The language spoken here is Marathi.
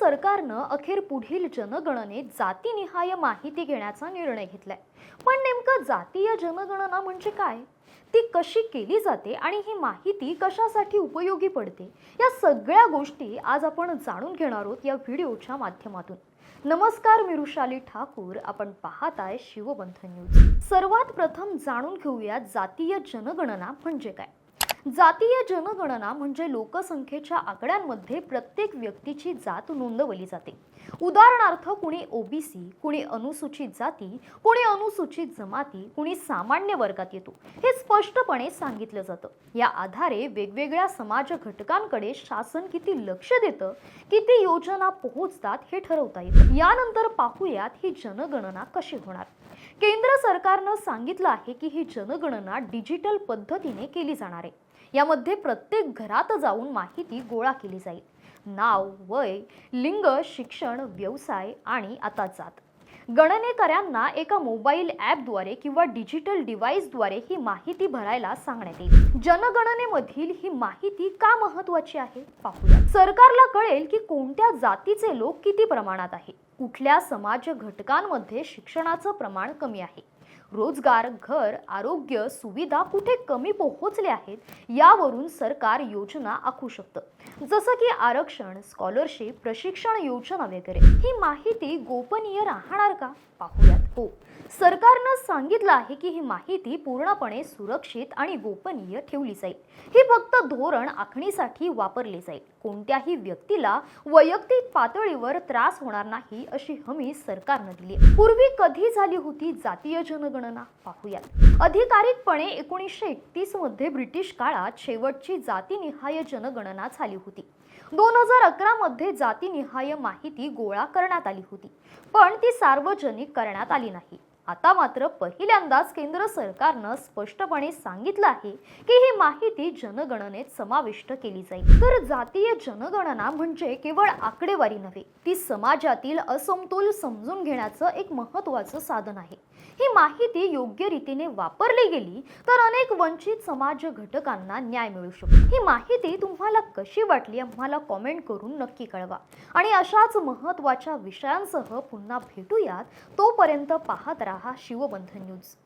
सरकारनं अखेर पुढील जनगणनेत जातीनिहाय माहिती घेण्याचा निर्णय घेतलाय. पण नेमकं जातीय जनगणना म्हणजे काय? ती कशी केली जाते आणि ही माहिती कशासाठी उपयोगी पडते? या सगळ्या गोष्टी आज आपण जाणून घेणार आहोत या व्हिडिओच्या माध्यमातून. नमस्कार मी रुशाली ठाकूर. आपण पाहत आहे शिवबंधन न्यूज. सर्वात प्रथम जाणून घेऊया जातीय जनगणना म्हणजे काय? जातीय जनगणना म्हणजे लोकसंख्येच्या आकड्यांमध्ये प्रत्येक व्यक्तीची जात नोंदवली जाते. उदाहरणार्थ कुणी ओबीसी कुणी अनुसूचित जाती कुणी अनुसूचित जमाती कुणी सामान्य वर्गात येतो. हे स्पष्टपणे सांगितलं जातं. या आधारे वेगवेगळ्या समाज घटकांकडे शासन किती लक्ष देतं किती योजना पोहोचतात हे ठरवता येतं. यानंतर पाहूयात ही जनगणना कशी होणार. केंद्र सरकारनं सांगितलं आहे की ही जनगणना डिजिटल पद्धतीने केली जाणार आहे. यामध्ये प्रत्येक घरात जाऊन माहिती गोळा केली जाईल. नाव वय लिंग शिक्षण व्यवसाय आणि आता जात. गणनेकऱ्यांना एका मोबाईल ॲपद्वारे किंवा डिजिटल डिव्हाइसद्वारे ही माहिती भरायला सांगण्यात येईल. जनगणनेमधील ही माहिती का महत्वाची आहे? पाहूया सरकारला कळेल की कोणत्या जातीचे लोक किती प्रमाणात आहे. कुठल्या समाज घटकांमध्ये शिक्षणाचं प्रमाण कमी आहे? रोजगार घर आरोग्य सुविधा कुठे कमी पोहोचले आहेत यावरून सरकार योजना आखू शकतं. जसं की आरक्षण स्कॉलरशिप प्रशिक्षण योजना वगैरे. ही माहिती गोपनीय राहणार का? पाहूयात. हो. सरकारनं सांगितलं आहे की ही माहिती पूर्णपणे सुरक्षित आणि गोपनीय ठेवली जाईल. ही फक्त धोरण आखणीसाठी वापरली जाईल. कोणत्याही व्यक्तीला वैयक्तिक पातळीवर त्रास होणार नाही अशी हमी सरकारनं दिली पूर्वी कधी झाली होती जातीय जन जनगणना पाहूयात. अधिकारिकपणे एकोणीसशे एकतीसमध्ये ब्रिटिश काळात शेवटची जातीनिहाय जनगणना झाली होती. दोन हजार अकरा मध्ये जातीनिहाय माहिती गोळा करण्यात आली होती. पण ती सार्वजनिक करण्यात आली नाही. आता मात्र पहिल्यांदाच केंद्र सरकारनं स्पष्टपणे सांगितलं आहे की ही माहिती जनगणनेत समाविष्ट केली जाईल. तर जातीय जनगणना म्हणजे केवळ आकडेवारी नव्हे ती समाजातील असमतोल समजून घेण्याचं एक महत्त्वाचं साधन आहे. ही माहिती योग्य रीतीने वापरली गेली तर अनेक वंचित समाज घटकांना न्याय मिळू शकतो. ही माहिती तुम्हाला कशी वाटली आम्हाला कॉमेंट करून नक्की कळवा. आणि अशाच महत्त्वाच्या विषयांसह पुन्हा भेटूयात. तोपर्यंत पाहत राहा. शिवबंधन न्यूज.